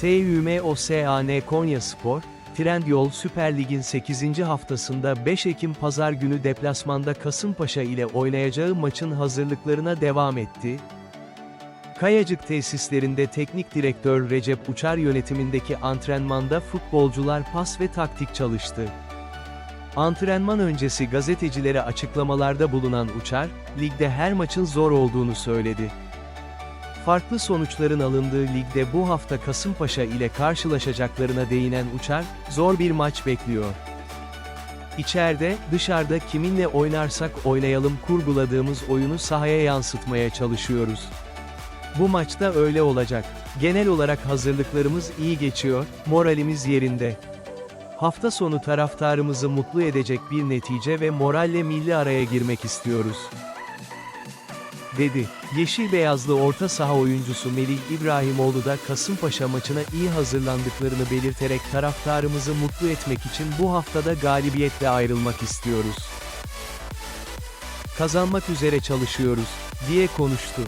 TÜM OSAN Konya Spor, Trendyol Süper Lig'in 8. haftasında 5 Ekim Pazar günü deplasmanda Kasımpaşa ile oynayacağı maçın hazırlıklarına devam etti. Kayacık tesislerinde teknik direktör Recep Uçar yönetimindeki antrenmanda futbolcular pas ve taktik çalıştı. Antrenman öncesi gazetecilere açıklamalarda bulunan Uçar, ligde her maçın zor olduğunu söyledi. Farklı sonuçların alındığı ligde bu hafta Kasımpaşa ile karşılaşacaklarına değinen Uçar, zor bir maç bekliyor. İçeride, dışarıda kiminle oynarsak oynayalım kurguladığımız oyunu sahaya yansıtmaya çalışıyoruz. Bu maçta öyle olacak. Genel olarak hazırlıklarımız iyi geçiyor, moralimiz yerinde. Hafta sonu taraftarımızı mutlu edecek bir netice ve moralle milli araya girmek istiyoruz. Dedi. Yeşil beyazlı orta saha oyuncusu Melih İbrahimoğlu da Kasımpaşa maçına iyi hazırlandıklarını belirterek taraftarımızı mutlu etmek için bu haftada galibiyetle ayrılmak istiyoruz. Kazanmak üzere çalışıyoruz, diye konuştu.